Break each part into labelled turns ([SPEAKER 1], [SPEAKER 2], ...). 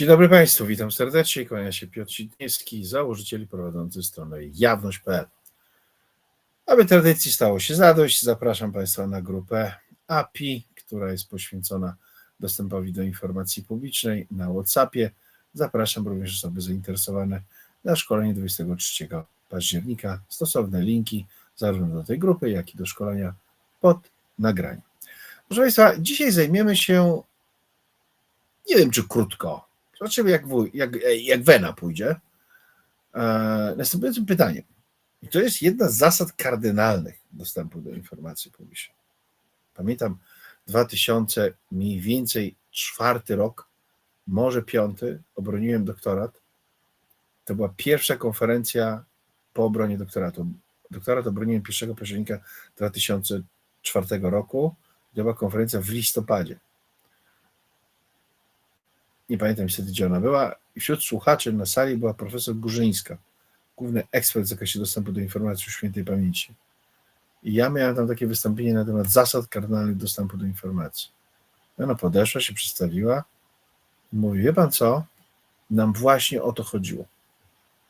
[SPEAKER 1] Dzień dobry Państwu, witam serdecznie. Kłania się Piotr Sitniewski, założyciel i prowadzący stronę jawność.pl. Aby tradycji stało się zadość, zapraszam Państwa na grupę API, która jest poświęcona dostępowi do informacji publicznej na WhatsAppie. Zapraszam również osoby zainteresowane na szkolenie 23 października. Stosowne linki zarówno do tej grupy, jak i do szkolenia pod nagraniem. Proszę Państwa, dzisiaj zajmiemy się, nie wiem czy krótko, zobaczymy jak, wuj- jak, jak Wena pójdzie, e, następującym pytaniem. I to jest jedna z zasad kardynalnych dostępu do informacji publicznej. Pamiętam 2000 mniej więcej czwarty rok, może piąty, obroniłem doktorat. To była pierwsza konferencja po obronie doktoratu. Doktorat obroniłem 1 października 2004 roku. To była konferencja w listopadzie. Nie pamiętam niestety, gdzie ona była. I wśród słuchaczy na sali była profesor Górzyńska, główny ekspert w zakresie dostępu do informacji o świętej pamięci. I ja miałem tam takie wystąpienie na temat zasad kardynalnych dostępu do informacji. I ona podeszła, się przedstawiła i mówi, wie pan co, nam właśnie o to chodziło.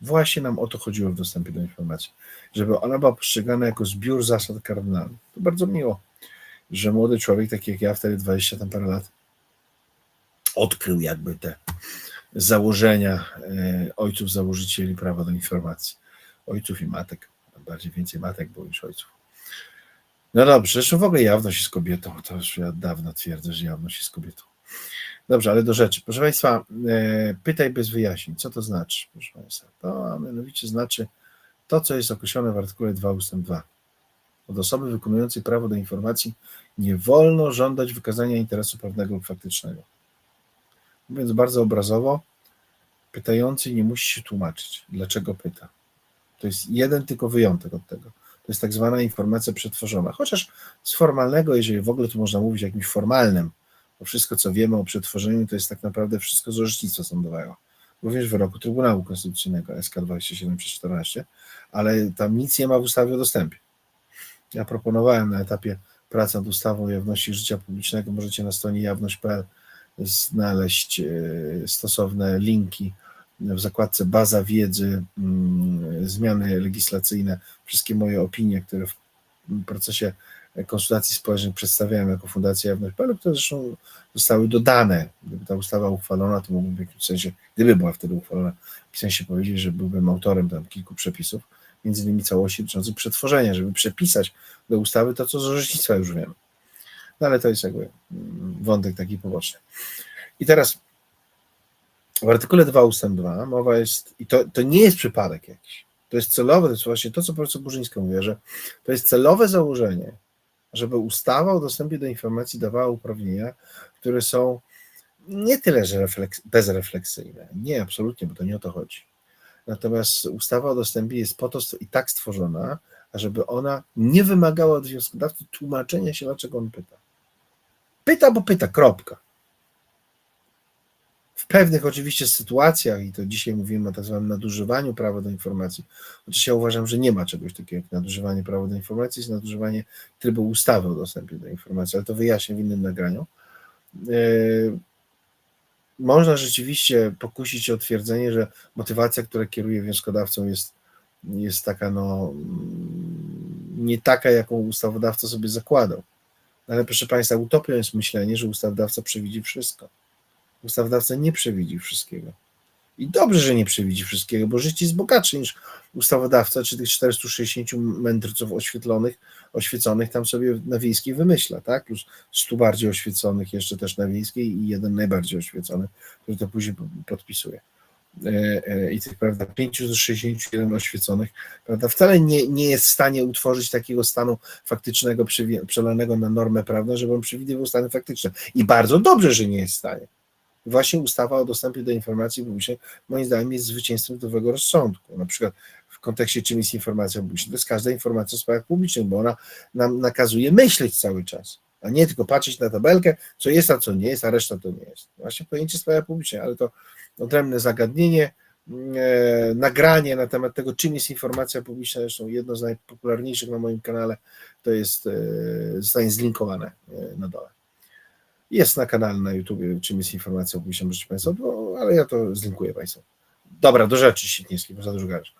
[SPEAKER 1] Właśnie nam o to chodziło w dostępie do informacji, żeby ona była postrzegana jako zbiór zasad kardynalnych. To bardzo miło, że młody człowiek, taki jak ja, wtedy 20 tam parę lat, odkrył jakby te założenia e, ojców założycieli prawa do informacji. Ojców i matek. Bardziej więcej matek było niż ojców. No dobrze, zresztą w ogóle jawność jest kobietą. To już ja od dawna twierdzę, że jawność jest kobietą. Dobrze, ale do rzeczy. Proszę Państwa, e, pytaj bez wyjaśnień. Co to znaczy? Proszę Państwa, to mianowicie znaczy to, co jest określone w artykule 2 ust. 2. Od osoby wykonującej prawo do informacji nie wolno żądać wykazania interesu prawnego lub faktycznego. Mówiąc bardzo obrazowo, pytający nie musi się tłumaczyć, dlaczego pyta. To jest jeden tylko wyjątek od tego. To jest tak zwana informacja przetworzona. Chociaż z formalnego, jeżeli w ogóle tu można mówić jakimś formalnym, bo wszystko, co wiemy o przetworzeniu, to jest tak naprawdę wszystko z orzecznictwa sądowego. Również wyroku Trybunału Konstytucyjnego SK 27 przez 14, ale tam nic nie ma w ustawie o dostępie. Ja proponowałem na etapie pracy nad ustawą jawności życia publicznego, możecie na stronie jawność.pl znaleźć e, stosowne linki w zakładce baza wiedzy, mm, zmiany legislacyjne, wszystkie moje opinie, które w procesie konsultacji społecznych przedstawiałem jako Fundacja Jawność.pl, które zresztą zostały dodane. Gdyby ta ustawa uchwalona, to mógłbym w jakimś sensie, gdyby była wtedy uchwalona, w sensie powiedzieć, że byłbym autorem tam kilku przepisów, między innymi całości dotyczących przetworzenia, żeby przepisać do ustawy to, co z orzecznictwa już wiemy. No ale to jest jakby wątek taki poboczny. I teraz w artykule 2 ust. 2 mowa jest, i to, to nie jest przypadek jakiś, to jest celowe, to jest właśnie to, co profesor Burzyńska mówi, że to jest celowe założenie, żeby ustawa o dostępie do informacji dawała uprawnienia, które są nie tyle, że refleks, bezrefleksyjne. Nie, absolutnie, bo to nie o to chodzi. Natomiast ustawa o dostępie jest po to i tak stworzona, ażeby ona nie wymagała od wnioskodawcy tłumaczenia się, dlaczego on pyta. Pyta, bo pyta, kropka. W pewnych oczywiście sytuacjach, i to dzisiaj mówimy o tak zwanym nadużywaniu prawa do informacji, chociaż ja uważam, że nie ma czegoś takiego jak nadużywanie prawa do informacji, jest nadużywanie trybu ustawy o dostępie do informacji, ale to wyjaśnię w innym nagraniu. Yy, Można rzeczywiście pokusić się o twierdzenie, że motywacja, która kieruje wnioskodawcą jest, jest taka, no, nie taka, jaką ustawodawca sobie zakładał. Ale proszę Państwa, utopią jest myślenie, że ustawodawca przewidzi wszystko. Ustawodawca nie przewidzi wszystkiego. I dobrze, że nie przewidzi wszystkiego, bo życie jest bogatsze niż ustawodawca, czy tych 460 mędrców oświetlonych, oświeconych tam sobie na wiejskiej wymyśla, tak? Plus 100 bardziej oświeconych jeszcze też na wiejskiej i jeden najbardziej oświecony, który to później podpisuje. E, e, I tych, prawda, 561 oświeconych, prawda, wcale nie, nie jest w stanie utworzyć takiego stanu faktycznego przelanego na normę prawną, żeby on przewidywał stany faktyczne. I bardzo dobrze, że nie jest w stanie. Właśnie ustawa o dostępie do informacji publicznej, moim zdaniem, jest zwycięstwem zdrowego rozsądku. Na przykład w kontekście czym jest informacja publiczna, to jest każda informacja o sprawach publicznych, bo ona nam nakazuje myśleć cały czas, a nie tylko patrzeć na tabelkę, co jest, a co nie jest, a reszta to nie jest. Właśnie pojęcie sprawy publicznej, ale to odrębne zagadnienie, e, nagranie na temat tego, czym jest informacja publiczna, zresztą jedno z najpopularniejszych na moim kanale, to jest, e, zostanie zlinkowane e, na dole. Jest na kanale na YouTube, czym jest informacja publiczna, proszę Państwa, bo, ale ja to zlinkuję Państwu. Dobra, do rzeczy Sitnicki, bo za dużo gadasz.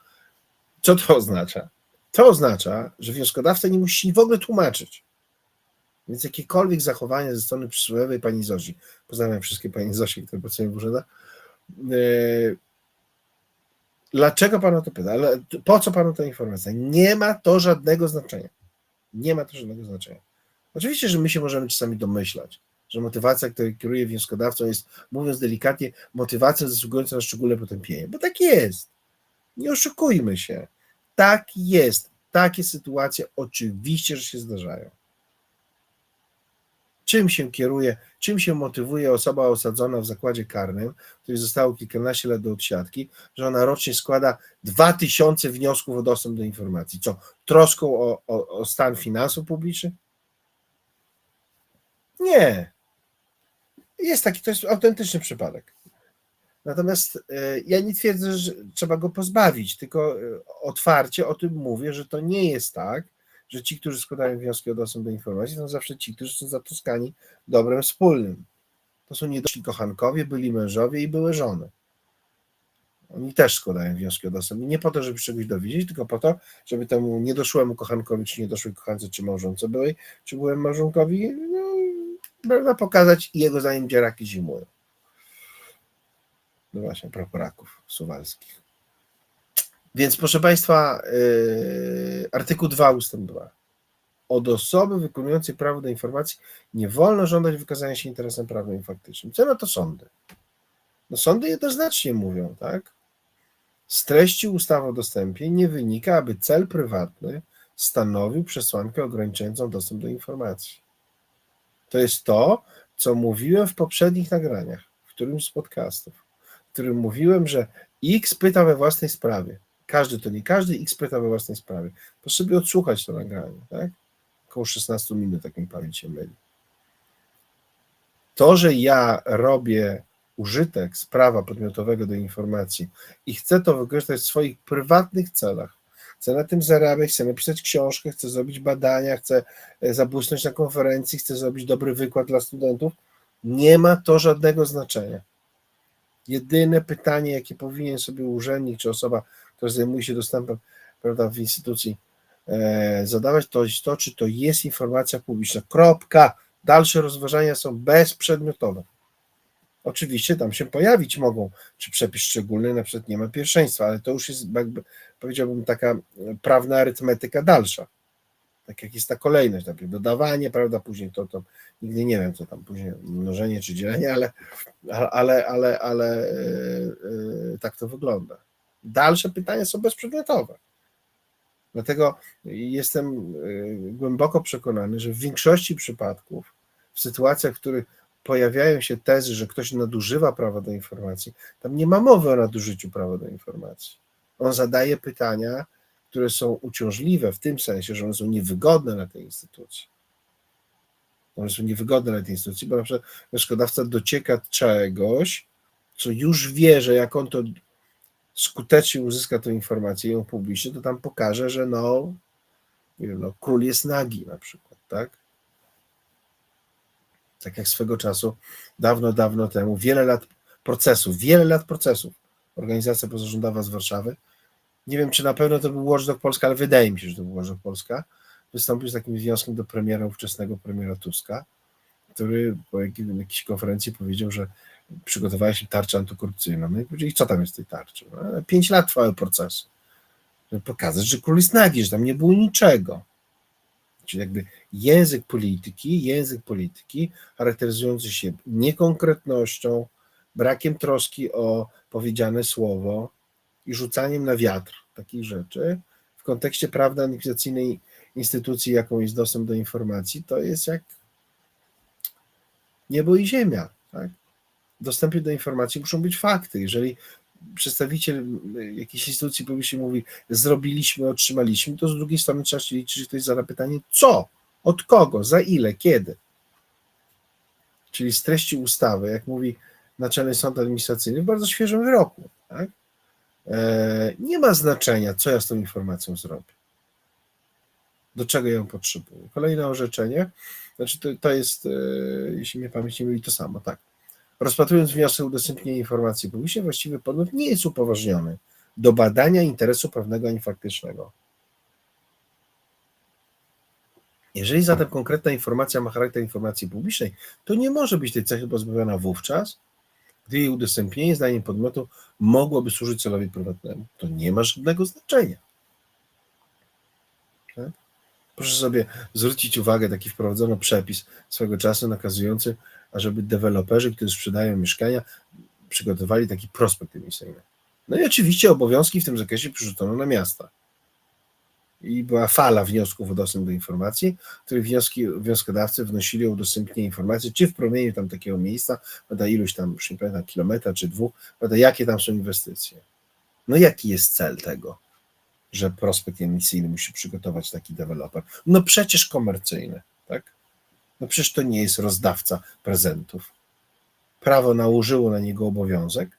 [SPEAKER 1] Co to oznacza? To oznacza, że wnioskodawca nie musi w ogóle tłumaczyć. Więc jakiekolwiek zachowania ze strony przysłowiowej pani Zosi, pozdrawiam wszystkie pani Zosi, które pracują w urzędach, yy, dlaczego pan o to pyta? Po co panu ta informacja? Nie ma to żadnego znaczenia. Nie ma to żadnego znaczenia. Oczywiście, że my się możemy czasami domyślać, że motywacja, która kieruje wnioskodawcą jest, mówiąc delikatnie, motywacją zasługującą na szczególne potępienie, bo tak jest. Nie oszukujmy się. Tak jest. Takie sytuacje oczywiście, że się zdarzają. Czym się kieruje, czym się motywuje osoba osadzona w zakładzie karnym, której zostało kilkanaście lat do odsiadki, że ona rocznie składa 2000 wniosków o dostęp do informacji. Co? Troską o, o, o stan finansów publicznych? Nie. Jest taki, to jest autentyczny przypadek. Natomiast e, ja nie twierdzę, że trzeba go pozbawić, tylko e, otwarcie o tym mówię, że to nie jest tak, że ci, którzy składają wnioski o dostęp do informacji, są zawsze ci, którzy są zatroskani dobrem wspólnym. To są niedoszli kochankowie, byli mężowie i były żony. Oni też składają wnioski o dostęp. Nie po to, żeby czegoś dowiedzieć, tylko po to, żeby temu niedoszłemu kochankowi, czy niedoszłej kochance, czy małżonce byłej, czy byłem małżonkowi, no, pokazać jego zanim dzieraki zimują. No właśnie, proporaków suwalskich. Więc proszę Państwa, yy, artykuł 2 ustęp 2. Od osoby wykonującej prawo do informacji nie wolno żądać wykazania się interesem prawnym i faktycznym. Co na to sądy? No sądy jednoznacznie mówią, tak? Z treści ustawy o dostępie nie wynika, aby cel prywatny stanowił przesłankę ograniczającą dostęp do informacji. To jest to, co mówiłem w poprzednich nagraniach, w którymś z podcastów, w którym mówiłem, że X pyta we własnej sprawie. Każdy to nie każdy, pyta we własnej sprawie. Proszę sobie odsłuchać to nagranie, tak? Około 16 minut, tak mi pamięć się myli. To, że ja robię użytek z prawa podmiotowego do informacji i chcę to wykorzystać w swoich prywatnych celach, chcę na tym zarabiać, chcę napisać książkę, chcę zrobić badania, chcę e, zabłysnąć na konferencji, chcę zrobić dobry wykład dla studentów, nie ma to żadnego znaczenia. Jedyne pytanie, jakie powinien sobie urzędnik czy osoba, która zajmuje się dostępem prawda, w instytucji e, zadawać, to to, czy to jest informacja publiczna. Kropka. Dalsze rozważania są bezprzedmiotowe. Oczywiście tam się pojawić mogą, czy przepis szczególny na przykład nie ma pierwszeństwa, ale to już jest, jakby, powiedziałbym, taka prawna arytmetyka dalsza. Tak jak jest ta kolejność, najpierw dodawanie, prawda, później to, to nigdy nie wiem, co tam później, mnożenie czy dzielenie, ale, ale, ale, ale yy, tak to wygląda. Dalsze pytania są bezprzedmiotowe. Dlatego jestem głęboko przekonany, że w większości przypadków, w sytuacjach, w których pojawiają się tezy, że ktoś nadużywa prawa do informacji, tam nie ma mowy o nadużyciu prawa do informacji. On zadaje pytania, które są uciążliwe w tym sensie, że one są niewygodne na tej instytucji. One są niewygodne na tej instytucji, bo na przykład wnioskodawca docieka czegoś, co już wie, że jak on to skutecznie uzyska tę informację i ją publicznie, to tam pokaże, że no, nie wiem, no, król jest nagi na przykład, tak? Tak jak swego czasu, dawno, dawno temu, wiele lat procesów, wiele lat procesów, organizacja pozarządowa z Warszawy, nie wiem, czy na pewno to był Watchdog Polska, ale wydaje mi się, że to był Watchdog Polska, wystąpił z takim wnioskiem do premiera, ówczesnego premiera Tuska, który po jakiejś konferencji powiedział, że przygotowała się tarcza antykorupcyjna. No i powiedzieli, co tam jest w tej tarczy? No, pięć lat trwały procesy. Żeby pokazać, że król jest nagi, że tam nie było niczego. Czyli jakby język polityki, język polityki charakteryzujący się niekonkretnością, brakiem troski o powiedziane słowo i rzucaniem na wiatr takich rzeczy w kontekście prawdy administracyjnej instytucji, jaką jest dostęp do informacji, to jest jak niebo i ziemia. Tak? Dostępie do informacji muszą być fakty. Jeżeli przedstawiciel jakiejś instytucji publicznej mówi, zrobiliśmy, otrzymaliśmy, to z drugiej strony trzeba się liczyć, że ktoś zada pytanie, co, od kogo, za ile, kiedy. Czyli z treści ustawy, jak mówi Naczelny Sąd Administracyjny w bardzo świeżym wyroku, tak? e, nie ma znaczenia, co ja z tą informacją zrobię. do czego ją potrzebuję. Kolejne orzeczenie, znaczy to, to jest, e, jeśli mnie pamięć nie myli, to samo, tak. Rozpatrując wniosek o udostępnienie informacji publicznej, właściwy podmiot nie jest upoważniony do badania interesu prawnego ani faktycznego. Jeżeli zatem konkretna informacja ma charakter informacji publicznej, to nie może być tej cechy pozbawiona wówczas, gdy jej udostępnienie zdaniem podmiotu mogłoby służyć celowi prywatnemu. To nie ma żadnego znaczenia. Tak? Proszę sobie zwrócić uwagę, taki wprowadzono przepis swego czasu nakazujący, ażeby deweloperzy, którzy sprzedają mieszkania, przygotowali taki prospekt emisyjny. No i oczywiście obowiązki w tym zakresie przerzucono na miasta. I była fala wniosków o dostęp do informacji, których wnioski, wnioskodawcy wnosili o udostępnienie informacji, czy w promieniu tam takiego miejsca, prawda, iluś tam, już nie pamiętam, kilometra czy dwóch, prawda, jakie tam są inwestycje. No jaki jest cel tego, że prospekt emisyjny musi przygotować taki deweloper? No przecież komercyjny? No przecież to nie jest rozdawca prezentów. Prawo nałożyło na niego obowiązek,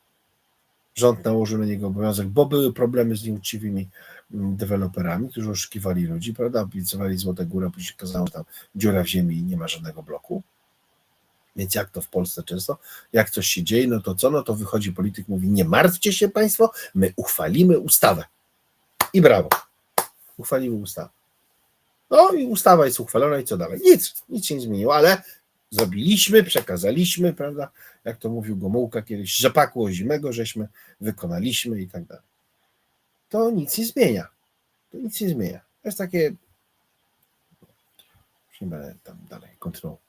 [SPEAKER 1] rząd nałożył na niego obowiązek, bo były problemy z nieuczciwymi mm, deweloperami, którzy oszukiwali ludzi, prawda, obiecywali złote góry, a później się okazało tam dziura w ziemi i nie ma żadnego bloku. Więc jak to w Polsce często, jak coś się dzieje, no to co, no to wychodzi polityk, mówi, nie martwcie się państwo, my uchwalimy ustawę. I brawo, uchwalimy ustawę. No i ustawa jest uchwalona i co dalej? Nic, nic się nie zmieniło, ale zrobiliśmy, przekazaliśmy, prawda, jak to mówił Gomułka kiedyś, rzepaku ozimego, żeśmy wykonaliśmy i tak dalej. To nic nie zmienia. To nic nie zmienia. To jest takie. Już nie będę tam dalej kontynuował.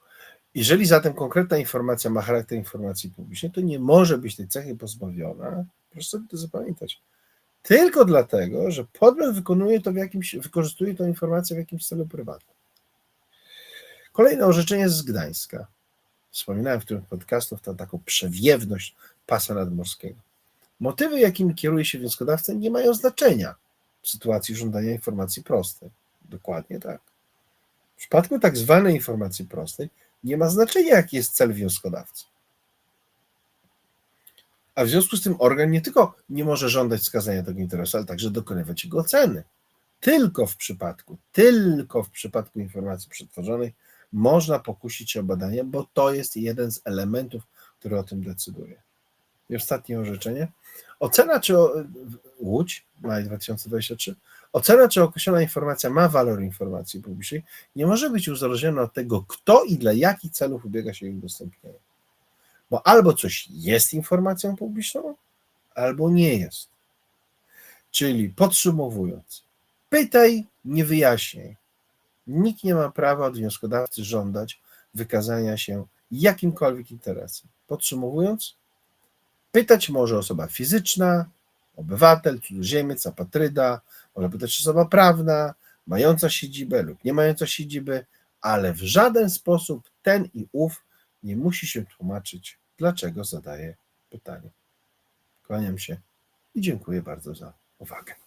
[SPEAKER 1] Jeżeli zatem konkretna informacja ma charakter informacji publicznej, to nie może być tej cechy pozbawiona. Proszę sobie to zapamiętać. Tylko dlatego, że podmiot wykonuje to w jakimś, wykorzystuje tę informację w jakimś celu prywatnym. Kolejne orzeczenie z Gdańska. Wspominałem w którymś podcastów to taką przewiewność pasa nadmorskiego. Motywy, jakimi kieruje się wnioskodawca, nie mają znaczenia w sytuacji żądania informacji prostej. Dokładnie tak. W przypadku tak zwanej informacji prostej nie ma znaczenia, jaki jest cel wnioskodawcy. A w związku z tym organ nie tylko nie może żądać wskazania tego interesu, ale także dokonywać jego oceny. Tylko w przypadku, tylko w przypadku informacji przetworzonej można pokusić się o badanie, bo to jest jeden z elementów, który o tym decyduje. I ostatnie orzeczenie. Ocena, czy o, Łódź, maj 2023, ocena, czy określona informacja ma walor informacji publicznej, nie może być uzależniona od tego, kto i dla jakich celów ubiega się jej udostępnienie. Bo albo coś jest informacją publiczną, albo nie jest. Czyli podsumowując, pytaj, nie wyjaśniaj. Nikt nie ma prawa od wnioskodawcy żądać wykazania się jakimkolwiek interesem. Podsumowując, pytać może osoba fizyczna, obywatel, cudzoziemiec, apatryda, może pytać osoba prawna, mająca siedzibę lub nie mająca siedziby, ale w żaden sposób ten i ów nie musi się tłumaczyć, dlaczego zadaje pytanie. Kłaniam się i dziękuję bardzo za uwagę.